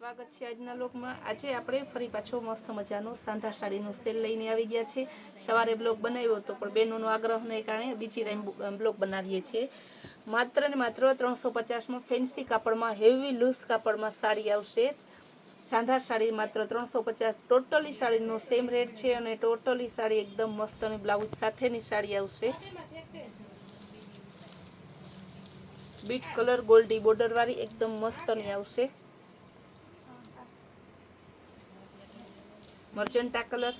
સ્વાગત છે આજના લોકમાં. આજે આપણે ફરી પાછો મસ્ત મજાનો સાંધા સાડીનો સેલ લઈને આવી ગયા છે સવારે બ્લોગ બનાવ્યો હતો, પણ બહેનોનો આગ્રહને કારણે બીજી ટાઈમ બ્લોગ બનાવીએ છીએ. માત્ર ને માત્ર ત્રણસો પચાસમાં ફેન્સી કાપડમાં હેવી લૂઝ કાપડમાં સાડી આવશે. સાંધા સાડી માત્ર ત્રણસો પચાસ. ટોટલી સાડીનો સેમ રેટ છે અને ટોટલી સાડી એકદમ મસ્ત અને બ્લાઉઝ સાથેની સાડી આવશે. બીટ કલર, ગોલ્ડી બોર્ડરવાળી એકદમ મસ્તની આવશે. Magenta colour.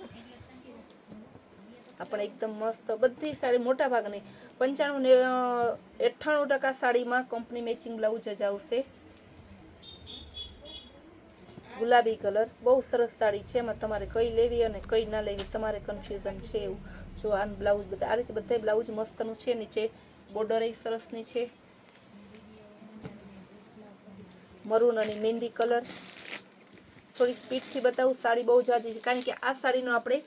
આપણે એકદમ મસ્ત, બધી સાડી મોટા ભાગની. પંચાણું ને અઠ્ઠાણું ટકા સાડીમાં કંપની મેચિંગ બ્લાઉઝ જ આવશે. ગુલાબી કલર, બહુ સરસ સાડી છે. એમાં તમારે કઈ લેવી અને કઈ ના લેવી, તમારે કન્ફ્યુઝન છે એવું. જો આ બ્લાઉઝ બધા, આ રીતે બધા બ્લાઉઝ મસ્તનું છે. નીચે બોર્ડર એ સરસની છે. મરૂન અને મહેંદી કલર. થોડી સ્પીડથી બતાવું, સાડી બહુ જાજી છે. કારણ કે આ સાડીનો આપણે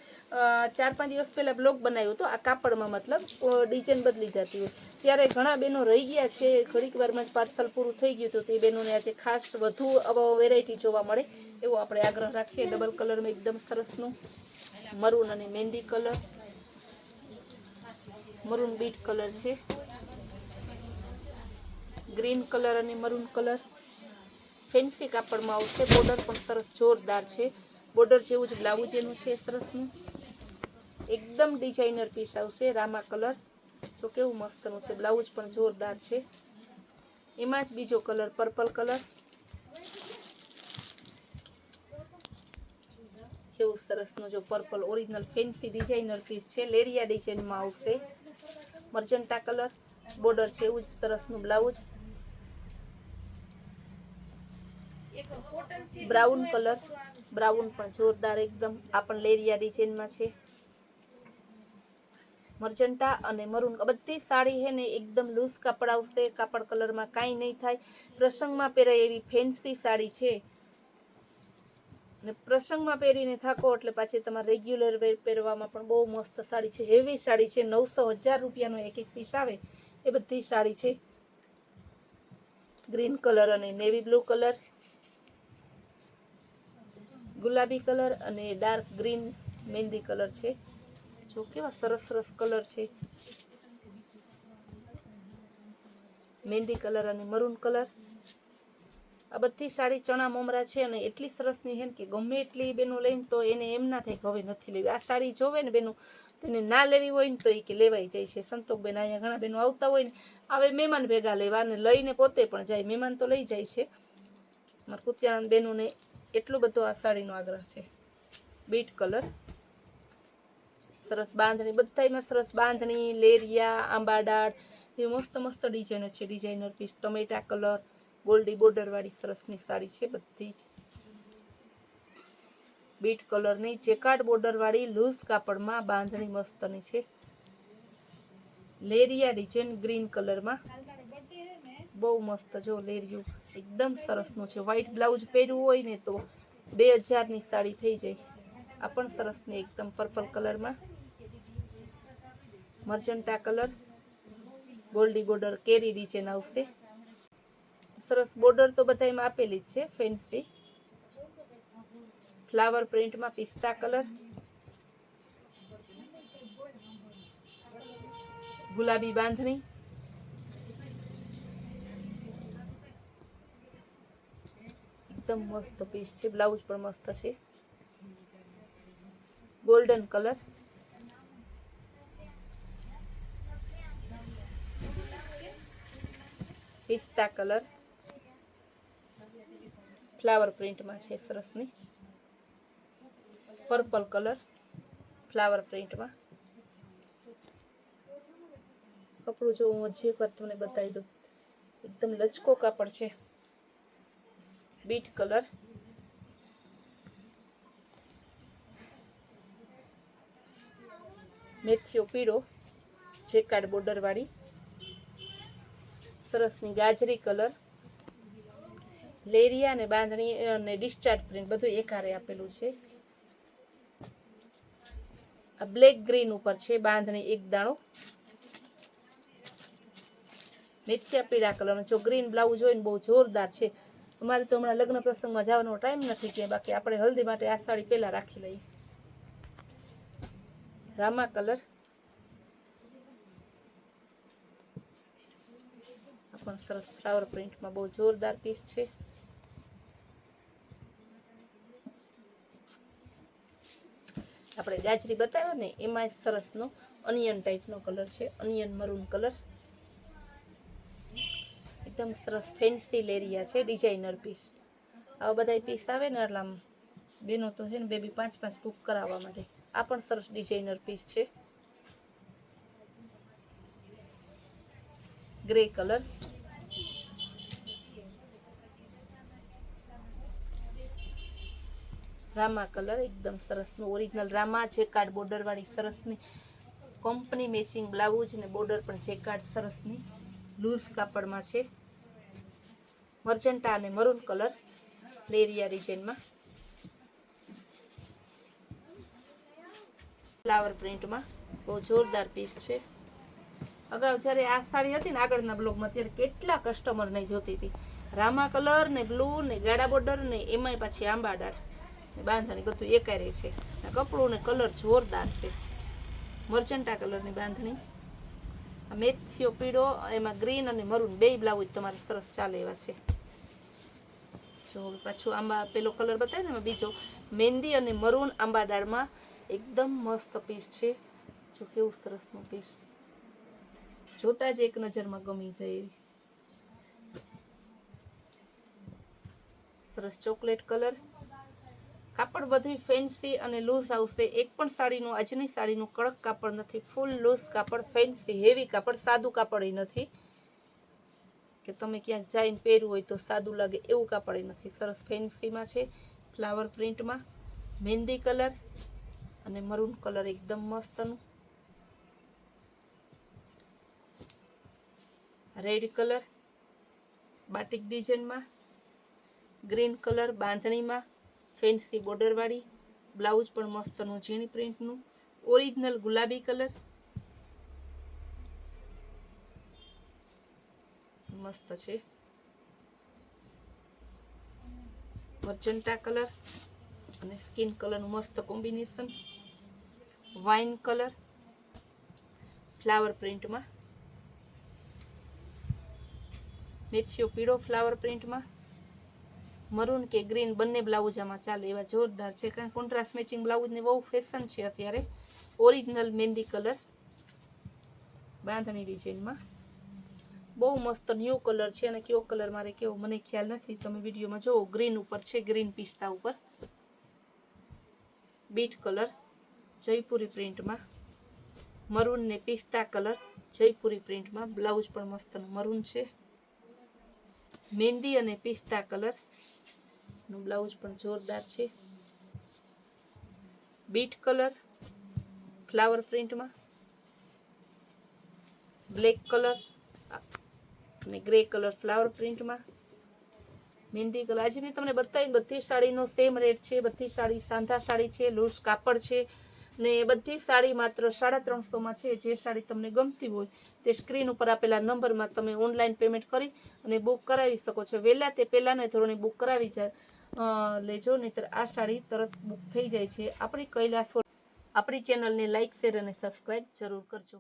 ચાર પાંચ દિવસ પહેલાં બ્લોગ બનાવ્યો હતો. આ કાપડમાં મતલબ ડિઝાઇન બદલી જતી હોય. ત્યારે ઘણા બહેનો રહી ગયા છે. ઘડીક વારમાં જ પાર્સલ પૂરું થઈ ગયું હતું. તે બહેનોને આજે ખાસ વધુ વેરાયટી જોવા મળે. એવો આપણે આગ્રહ રાખીએ. ડબલ કલરમાં એકદમ સરસનું મરૂન અને mehndi colour maroon beet colour છે. ગ્રીન કલર અને મરૂન કલર ફેન્સી કાપડમાં આવશે. બોર્ડર પણ સરસ જોરદાર છે. બોર્ડર જેવું જ બ્લાઉઝ એનું છે સરસનું. એકદમ ડિઝાઇનર પીસ આવશે, રામા કલર જો કેવું મસ્તનું છે. બ્લાઉઝ પણ જોરદાર છે. એમાં જ બીજો કલર પર્પલ કલર કેવું સરસનું જો purple original fancy designer piece છે. લેરિયા ડિઝાઇનમાં આવશે. મર્જન્ટા કલર બોર્ડર છે એવું જ સરસનું બ્લાઉઝ બ્રાઉન કલર. બ્રાઉન પણ જોરદાર એકદમ. આ પણ લેરિયા ડિઝાઇનમાં છે. મર્જન્ટા અને મરૂન. બધી સાડી છે ને એકદમ લૂઝ કાપડ આવશે. કાપડ કલરમાં કાંઈ નહીં થાય. પ્રસંગમાં પહેરાય એવી ફેન્સી સાડી છે. ને પ્રસંગમાં પહેરીને થાકો એટલે પાછી તમારે રેગ્યુલર વેર પહેરવામાં પણ બહુ મસ્ત સાડી છે. હેવી સાડી છે. નવસો હજાર રૂપિયાનો એક એક પીસ આવે. એ બધી સાડી છે. ગ્રીન કલર અને નેવી બ્લુ કલર ગુલાબી કલર અને ડાર્ક ગ્રીન મહેંદી કલર છે. જો કેવા સરસ સરસ કલર છે. મહેંદી કલર અને મરૂન કલર. આ બધી સાડી ચણા મોમરા છે અને એટલી સરસની હેન કે ગમે એટલી બેનો લઈને તો એને એમ ના થાય કે હવે નથી લેવી. આ સાડી જોવે ને બેનો, તેને ના લેવી હોય ને તો એ કે લેવાઈ જાય છે. સંતોકબેન અહીંયા ઘણા બેનો આવતા હોય ને, આવે મહેમાન ભેગા લેવા અને લઈને પોતે પણ જાય. મહેમાન તો લઈ જાય છે. મારા કુતિયાનંદ બેનોને એટલો બધો આ સાડીનો આગ્રહ છે. Beet colour. સરસ બાંધણી બધામાં સરસ બાંધણી, લેરિયા આંબાડાળ એવી મસ્ત મસ્ત ડિઝાઇનો છે. ડિઝાઇનર પીસ, ટમેટા કલર, ગોલ્ડી બોર્ડરવાળી સરસની સાડી છે બધી જ. બીટ કલરની જેકાર્ડ બોર્ડરવાળી લૂઝ કાપડમાં બાંધણી મસ્તની છે. લેરિયા ડિઝાઇન ગ્રીન કલરમાં. બહુ મસ્ત જો લેરિયું. એકદમ સરસનું છે. વ્હાઇટ બ્લાઉઝ પહેર્યું હોય ને તો બે હજારની સાડી થઈ જાય. આ પણ સરસ ને એકદમ પર્પલ કલરમાં મર્જન્ટા કલર ગોલ્ડી બોર્ડર કેરી ડિઝાઇન આવશે. સરસ બોર્ડર તો બધા એમાં આપેલી જ છે. ફેન્સી ફ્લાવર પ્રિન્ટમાં પિસ્તા કલર ગુલાબી બાંધણી. એકદમ મસ્ત પીસ છે બ્લાઉઝ પણ મસ્ત છે. ગોલ્ડન કલર પિસ્તા કલર ફ્લાવર પ્રિન્ટમાં છે સરસની પર્પલ કલર ફ્લાવર પ્રિન્ટમાં કપડું જો હું હજી એકવાર તમને બતાવી દઉં. એકદમ લચકો કાપડ છે. Beet colour. મેથીઓ પીળો જેકાર્ડ બોર્ડર વાળી સરસની ગાજરી કલર. લેરિયા અને બાંધણી અને ડિસ્ચાર્જ પ્રિન્ટ બધું એકારે આપેલું છે. આ બ્લેક ગ્રીન ઉપર છે, બાંધણી એક દાણો. મેથિયા પીળા કલરનો. જો ગ્રીન બ્લાઉઝ હોય ને, બહુ જોરદાર છે. અમારે તો હમણાં લગ્ન પ્રસંગમાં જવાનો ટાઈમ નથી કે બાકી આપણે હલ્દી માટે આ સાડી પહેલાં રાખી લઈએ. રામા કલર. પણ સરસ ફ્લાવર પ્રિન્ટમાં બહુ જોરદાર પીસ છે. આપણે ગાજરી બતાવ્યો ને એમાં સરસનો અનિયન ટાઈપનો કલર છે અનિયન મરૂન કલર. એકદમ સરસ ફેન્સી લેરિયા છે ડિઝાઇનર પીસ આવા બધા પીસ આવે ને એટલે આમ બેનો તો છે ને બેબી પાંચ પાંચ બુક કરાવવા માટે. આ પણ સરસ ડિઝાઇનર પીસ છે. ગ્રે કલર રામા કલર એકદમ સરસનું ઓરિજિનલ રામા જેકાર્ડ બોર્ડરવાળી સરસની કંપની મેચિંગ બ્લાઉઝ ને બોર્ડર પણ જેકાર્ડ સરસની લૂઝ કાપડમાં છે. મર્જન્ટા અને મરૂન કલર લેરિયા ડિઝાઇનમાં. ફ્લાવર પ્રિન્ટમાં બહુ જોરદાર પીસ છે. અગાઉ જ્યારે આ સાડી હતી ને આગળના બ્લોગમાં ત્યારે કેટલા કસ્ટમર નહીં જોતી હતી. રામા કલર ને બ્લુ ને ગાડા બોર્ડર ને એમાંય પાછી આંબાડાર ને બાંધણી બધું એકારે છે. કપડું ને કલર જોરદાર છે. મર્ચન્ટા કલરની બાંધણી. મેથીઓ પીળો, એમાં ગ્રીન અને મરૂન બે બ્લાઉઝ તમારે સરસ ચાલે એવા છે. જો પાછું આંબા પેલો કલર બતાવે ને, એમાં બીજો મહેંદી અને મરૂન આંબા દાળમાં એકદમ મસ્ત પીસ છે. જો કેવું સરસનું પીસ જોતા જ એક નજરમાં ગમી જાય એવી. સરસ ચોકલેટ કલર કાપડ બધું ફેન્સી અને લૂઝ આવશે એક પણ સાડીનું, આજની સાડીનું કડક કાપડ નથી. ફૂલ લૂઝ કાપડ ફેન્સી હેવી કાપડ, સાદું કાપડ નથી. કે તમે ક્યાંક જઈને પહેર્યું હોય તો સાદું લાગે એવું કાપડ નથી. સરસ ફેન્સીમાં છે. ફ્લાવર પ્રિન્ટમાં મહેંદી કલર અને મરૂન કલર એકદમ મસ્તનું. રેડ કલર બાટિક ડિઝાઇનમાં ગ્રીન કલર બાંધણીમાં. ફેન્સી બોર્ડરવાળી, બ્લાઉઝ પણ મસ્તનું ઝીણી પ્રિન્ટનું ઓરિજિનલ ગુલાબી કલર. મસ્ત છે. મર્જન્ટા કલર અને સ્કિન કલરનું મસ્ત કોમ્બિનેશન. વાઇન કલર, ફ્લાવર પ્રિન્ટમાં. મેથીઓ પીળો ફ્લાવર પ્રિન્ટમાં. મરૂન કે ગ્રીન બંને બ્લાઉઝ આમાં ચાલે એવા જોરદાર છે. કારણ કોન્ટ્રાસ્ટ મેચિંગ બ્લાઉઝની બહુ ફેશન છે અત્યારે. ઓરિજિનલ મહેંદી કલર બાંધણી ડિઝાઇનમાં બહુ મસ્ત ન્યૂ કલર છે અને કયો કલર મારે કેવો મને ખ્યાલ નથી. તમે વિડીયોમાં જુઓ ગ્રીન ઉપર છે ગ્રીન પિસ્તા ઉપર. બીટ કલર જયપુરી પ્રિન્ટમાં મરૂન ને પિસ્તા કલર જયપુરી પ્રિન્ટમાં બ્લાઉઝ પણ મસ્ત મરૂન છે. મહેંદી અને પિસ્તા કલર નું બ્લાઉઝ પણ જોરદાર છે. બીટ કલર, ફ્લાવર પ્રિન્ટમાં. બ્લેક કલર અને ગ્રે કલર ફ્લાવર પ્રિન્ટમાં. મહેંદી કલર. આજે મેં તમને બતાવી બધી સાડીનો સેમ રેટ છે. બધી સાડી, સાંધા સાડી છે લૂઝ કાપડ છે. ને બધી સાડી માત્ર સાડા ત્રણસોમાં છે. જે સાડી તમને ગમતી હોય તે સ્ક્રીન ઉપર આપેલા નંબરમાં તમે ઓનલાઈન પેમેન્ટ કરી અને બુક કરાવી શકો છો. વહેલા તે પહેલાંના ધોરણે બુક કરાવી જાય લેજો. નહીતર આ સાડી તરત બુક થઈ જાય છે. આપણી કૈલાસ આપણી ચેનલને લાઇક શેર અને સબસ્ક્રાઈબ જરૂર કરજો.